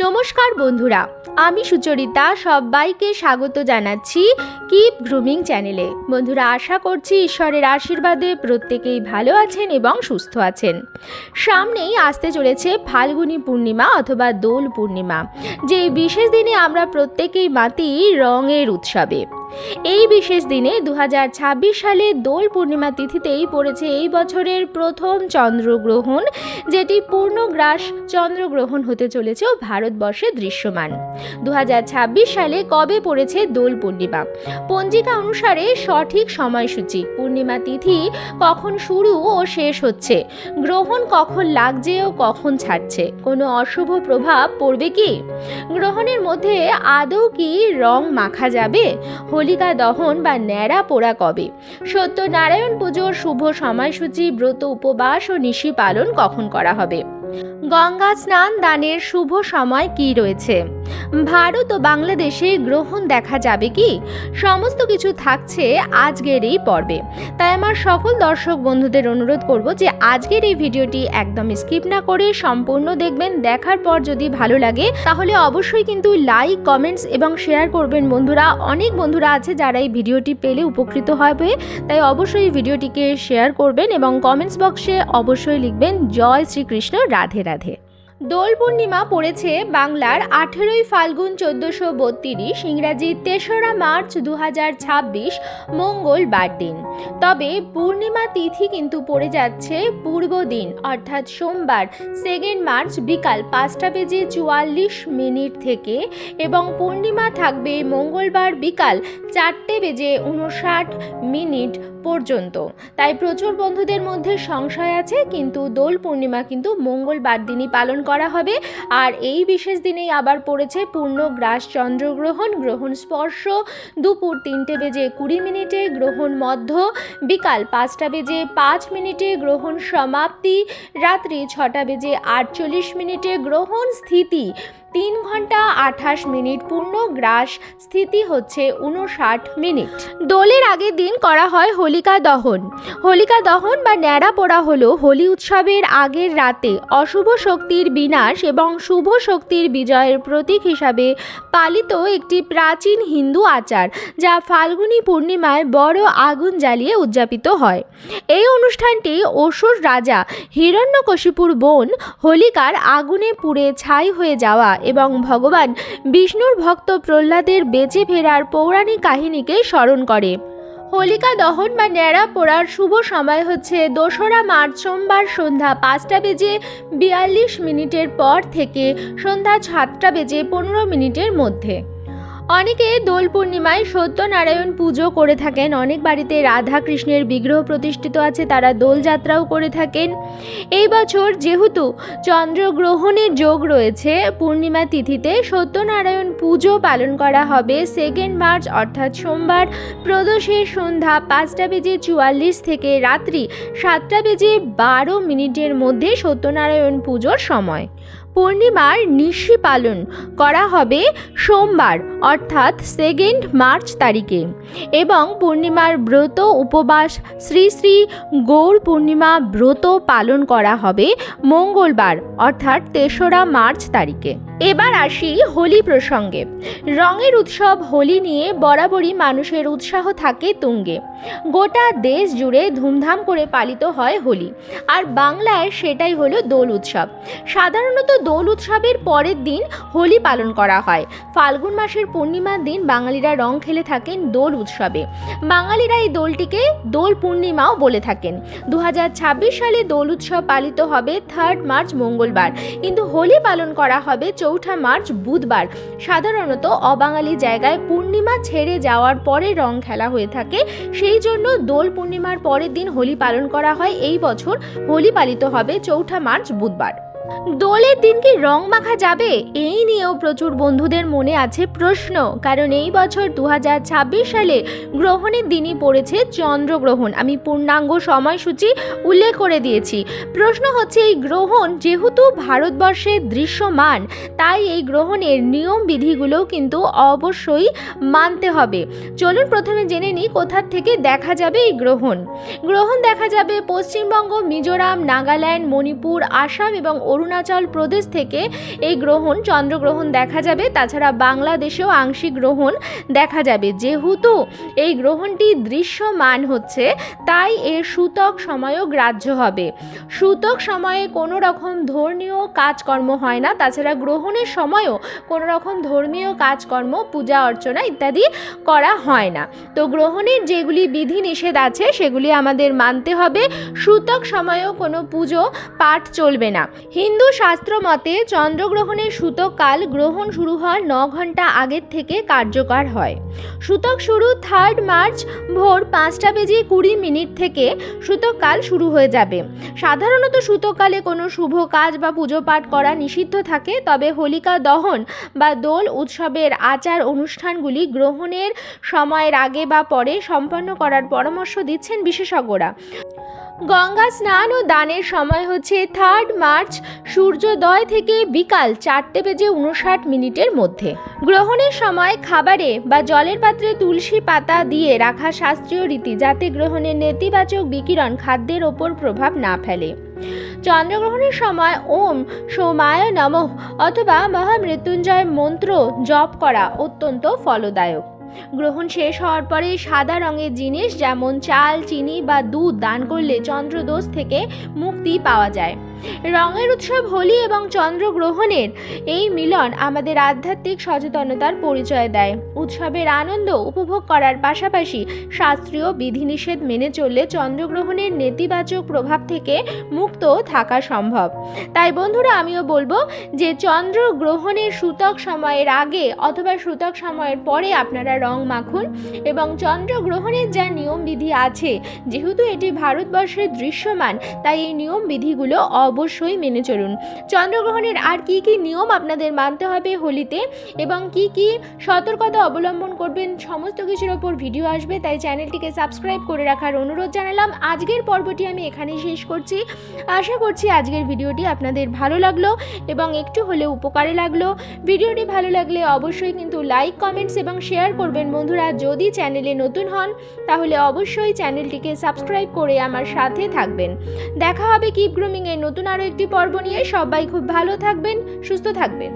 নমস্কার বন্ধুরা, আমি সুচরিতা, সবাইকে স্বাগত জানাচ্ছি কিপ গ্রুমিং চ্যানেলে। বন্ধুরা, আশা করছি ঈশ্বরের আশীর্বাদে প্রত্যেকেই ভালো আছেন এবং সুস্থ আছেন। সামনেই আসতে চলেছে ফাল্গুনী পূর্ণিমা অথবা দোল পূর্ণিমা। যে বিশেষ দিনে আমরা প্রত্যেকেই মাতি রঙের উৎসবে। এই বিশেষ দিনে দু হাজার ছাব্বিশ সালে দোল পূর্ণিমা তিথিতেই পড়েছে এই বছরের প্রথম চন্দ্রগ্রহণ, যেটি পূর্ণগ্রাস চন্দ্রগ্রহণ হতে চলেছে ভারতবর্ষে দৃশ্যমান। দু হাজার ছাব্বিশ সালে কবে পড়েছে দোল পূর্ণিমা? পঞ্জিকা অনুসারে সঠিক সময়সূচি, পূর্ণিমা তিথি কখন শুরু ও শেষ হচ্ছে, গ্রহণ কখন লাগছে ও কখন ছাড়ছে, কোনো অশুভ প্রভাব পড়বে কি? গ্রহণের মধ্যে আদৌ কি রং মাখা যাবে? হোলিকা দহন বা ন্যাড়া পোড়া কবে? সত্য নারায়ণ পুজোর শুভ সময়সূচি, ব্রত উপবাস ও নিশি পালন কখন করা হবে? গঙ্গা স্নান দানের শুভ সময় কি রয়েছে? ভারত ও বাংলাদেশে গ্রহণ দেখা যাবে কি? সমস্ত কিছু থাকছে আজকের এই পর্বে। তাই আমার সকল দর্শক বন্ধুদের অনুরোধ করব যে আজকের এই ভিডিওটি একদম স্কিপ না করে সম্পূর্ণ দেখবেন। দেখার পর যদি ভালো লাগে, তাহলে অবশ্যই কিন্তু লাইক, কমেন্টস এবং শেয়ার করবেন। বন্ধুরা, অনেক বন্ধুরা আছে যারা এই ভিডিওটি পেলে উপকৃত হবে তাই অবশ্যই ভিডিওটিকে শেয়ার করবেন এবং কমেন্টস বক্সে অবশ্যই লিখবেন, জয় শ্রীকৃষ্ণ রাধে রাধে। দোল পূর্ণিমা পড়েছে বাংলার আঠেরোই ফাল্গুন চোদ্দোশো বত্রিশ, ইংরাজি তেসরা মার্চ দু ছাব্বিশ, মঙ্গলবার দিন। তবে পূর্ণিমা তিথি কিন্তু পড়ে যাচ্ছে পূর্ব দিন, অর্থাৎ সোমবার সেকেন্ড মার্চ বিকাল পাঁচটা বেজে চুয়াল্লিশ মিনিট থেকে এবং পূর্ণিমা থাকবে মঙ্গলবার বিকাল চারটে বেজে উনষাট মিনিট পর্যন্ত। তাই প্রচুর বন্ধুদের মধ্যে সংশয় আছে, কিন্তু দোল পূর্ণিমা কিন্তু মঙ্গলবার দিনই পালন করা হবে। আর এই বিশেষ দিনেই আবার পড়েছে পূর্ণ গ্রাস চন্দ্রগ্রহণ, গ্রহণ স্পর্শ। দুপুর তিনটে বেজে কুড়ি মিনিটে গ্রহণ মধ্য, বিকাল পাঁচটা বেজে পাঁচ মিনিটে গ্রহণ সমাপ্তি, রাত্রি ছটা বেজে আটচল্লিশ মিনিটে গ্রহণ স্থিতি। তিন ঘণ্টা আঠাশ মিনিট পূর্ণ গ্রাস স্থিতি হচ্ছে উনষাট মিনিট। দোলের আগের দিন করা হয় হোলিকা দহন। হোলিকা দহন বা ন্যাড়া পোড়া হলো হোলি উৎসবের আগের রাতে অশুভ শক্তির বিনাশ এবং শুভ শক্তির বিজয়ের প্রতীক হিসাবে পালিত একটি প্রাচীন হিন্দু আচার, যা ফাল্গুনী পূর্ণিমায় বড় আগুন জ্বালিয়ে উদযাপিত হয়। এই অনুষ্ঠানটি অসুর রাজা হিরণ্যকশিপুর বোন হোলিকার আগুনে পুড়ে ছাই হয়ে যাওয়া এবং ভগবান বিষ্ণুর ভক্ত প্রহ্লাদের বেঁচে ফেরার পৌরাণিক কাহিনীকে স্মরণ করে। হোলিকা দহন বা ন্যাড়া পোড়ার শুভ সময় হচ্ছে দোসরা মার্চ, সোমবার সন্ধ্যা পাঁচটা বেজে বিয়াল্লিশ মিনিটের পর থেকে সন্ধ্যা সাতটা বেজে পনেরো মিনিটের মধ্যে। অনেকে দোল পূর্ণিমায় সত্যনারায়ণ পুজো করে থাকেন। অনেক বাড়িতে রাধা কৃষ্ণের বিগ্রহ প্রতিষ্ঠিত আছে, তারা দোলযাত্রাও করে থাকেন। এই বছর যেহেতু চন্দ্রগ্রহণের যোগ রয়েছে, পূর্ণিমা তিথিতে সত্যনারায়ণ পুজো পালন করা হবে সেকেন্ড মার্চ অর্থাৎ সোমবার। প্রদোষের সন্ধ্যা পাঁচটা বেজে চুয়াল্লিশ থেকে রাত্রি সাতটা বেজে বারো মিনিটের মধ্যে সত্যনারায়ণ পুজোর সময়। পূর্ণিমার নিশি পালন করা হবে সোমবার, অর্থাৎ সেকেন্ড মার্চ তারিখে। এবং পূর্ণিমার ব্রত উপবাস, শ্রী শ্রী গৌর পূর্ণিমা ব্রত পালন করা হবে মঙ্গলবার, অর্থাৎ তেসরা মার্চ তারিখে। এবার আসি হোলি প্রসঙ্গে। রঙের উৎসব হোলি নিয়ে বরাবরই মানুষের উৎসাহ থাকে তুঙ্গে। গোটা দেশ জুড়ে ধুমধাম করে পালিত হয় হোলি। আর বাংলায় সেটাই হলো দোল উৎসব। সাধারণত দোল উৎসবের পরের দিন হোলি পালন করা হয়। ফাল্গুন মাসের পূর্ণিমার দিন বাঙালিরা রং খেলে থাকেন দোল উৎসবে। বাঙালিরা এই দোলটিকে দোল পূর্ণিমাও বলে থাকেন। দু হাজার ছাব্বিশ সালে দোল উৎসব পালিত হবে থার্ড মার্চ মঙ্গলবার। কিন্তু হোলি পালন করা হবে চৌঠা মার্চ বুধবার। সাধারণত অবাঙালি জায়গায় পূর্ণিমা ছেড়ে যাওয়ার পরে রং খেলা হয়ে থাকে। সেই জন্য দোল পূর্ণিমার পরের দিন হোলি পালন করা হয়। এই বছর হোলি পালিত হবে চৌঠা মার্চ বুধবার। দোলের দিন কি রং মাখা যাবে? এই নিয়েও প্রচুর বন্ধুদের মনে আছে প্রশ্ন। কারণ এই বছর দু হাজার ছাব্বিশ সালে গ্রহণের দিনই পড়েছে চন্দ্রগ্রহণ। আমি পূর্ণাঙ্গ সময়সূচি উল্লেখ করে দিয়েছি। প্রশ্ন হচ্ছে, এই গ্রহণ যেহেতু ভারতবর্ষে দৃশ্যমান, তাই এই গ্রহণের নিয়ম বিধিগুলো কিন্তু অবশ্যই মানতে হবে। চলুন প্রথমে জেনে নিই কোথার থেকে দেখা যাবে এই গ্রহণ। গ্রহণ দেখা যাবে পশ্চিমবঙ্গ, মিজোরাম, নাগাল্যান্ড, মণিপুর, আসাম এবং অরুণাচল প্রদেশ থেকে এই গ্রহণ, চন্দ্রগ্রহণ দেখা যাবে। তাছাড়া বাংলাদেশেও আংশিক গ্রহণ দেখা যাবে। যেহেতু এই গ্রহণটি দৃশ্যমান হচ্ছে, তাই এর সূতক সময়ও গ্রাহ্য হবে। সূতক সময়ে কোনো রকম ধর্মীয় কাজকর্ম হয় না। তাছাড়া গ্রহণের সময়ও কোনো রকম ধর্মীয় কাজকর্ম, পূজা অর্চনা ইত্যাদি করা হয় না। তো গ্রহণের যেগুলি বিধি নিষেধ আছে, সেগুলি আমাদের মানতে হবে। সূতক সময়েও কোনো পুজো, পাঠ চলবে না। হিন্দু শাস্ত্র মতে চন্দ্রগ্রহণের সূতককাল গ্রহণ শুরু হওয়ার ন ঘণ্টা আগের থেকে কার্যকর হয়। সূতক শুরু থার্ড মার্চ ভোর পাঁচটা বেজে কুড়ি মিনিট থেকে সূতককাল শুরু হয়ে যাবে। সাধারণত সূতককালে কোনো শুভ কাজ বা পুজো পাঠ করা নিষিদ্ধ থাকে, তবে হোলিকা দহন বা দোল উৎসবের আচার অনুষ্ঠানগুলি গ্রহণের সময়ের আগে বা পরে সম্পন্ন করার পরামর্শ দিচ্ছেন বিশেষজ্ঞরা। গঙ্গা স্নান ও দানের সময় হচ্ছে থার্ড মার্চ সূর্যোদয় থেকে বিকাল চারটে বেজে উনষাট মিনিটের মধ্যে। গ্রহণের সময় খাবারে বা জলের পাত্রে তুলসী পাতা দিয়ে রাখা শাস্ত্রীয় রীতি যাতে গ্রহণের নেতিবাচক বিকিরণ খাদ্যের ওপর প্রভাব না ফেলে। চন্দ্রগ্রহণের সময় ওম সোমায় নমঃ অথবা মহামৃত্যুঞ্জয় মন্ত্র জপ করা অত্যন্ত ফলদায়ক। গ্রহণ শেষ হওয়ার পরে সাদা রঙের জিনিস, যেমন চাল, চিনি বা দুধ দান করলে চন্দ্রদোষ থেকে মুক্তি পাওয়া যায়। রঙের উৎসব হোলি এবং চন্দ্রগ্রহণের এই মিলন আমাদের আধ্যাত্মিক সচেতনতার পরিচয় দেয়। উৎসবের আনন্দ উপভোগ করার পাশাপাশি শাস্ত্রীয় বিধিনিষেধ মেনে চললে চন্দ্রগ্রহণের নেতিবাচক প্রভাব থেকে মুক্ত থাকা সম্ভব। তাই বন্ধুরা, আমিও বলব যে চন্দ্রগ্রহণের সূতক সময়ের আগে অথবা সূতক সময়ের পরে আপনারা রং মাখুন এবং চন্দ্রগ্রহণের যা নিয়ম বিধি আছে, যেহেতু এটি ভারতবর্ষের দৃশ্যমান, তাই এই নিয়ম বিধিগুলো অবশ্যই মেনে চলুন। চন্দ্রগ্রহণের আর কি কি নিয়ম আপনাদের মানতে হবে হোলিতে এবং কি কি সতর্কতা অবলম্বন করবেন সমস্ত কিছুর ওপর ভিডিও আসবে, তাই চ্যানেলটিকে সাবস্ক্রাইব করে রাখার অনুরোধ জানালাম। আজকের পর্বটি আমি এখানেই শেষ করছি। আশা করছি আজকের ভিডিওটি আপনাদের ভালো লাগল এবং একটু হলেও উপকারে লাগল। ভিডিওটি ভালো লাগলে অবশ্যই কিন্তু লাইক, কমেন্টস এবং শেয়ার করবেন বন্ধুরা। যদি চ্যানেলে নতুন হন, তাহলে অবশ্যই চ্যানেলটিকে সাবস্ক্রাইব করে আমার সাথে থাকবেন। দেখা হবে কিপ গ্রুমিংয়ের নতুন আরও একটি পর্ব নিয়ে সবাই খুব ভালো থাকবেন সুস্থ থাকবেন।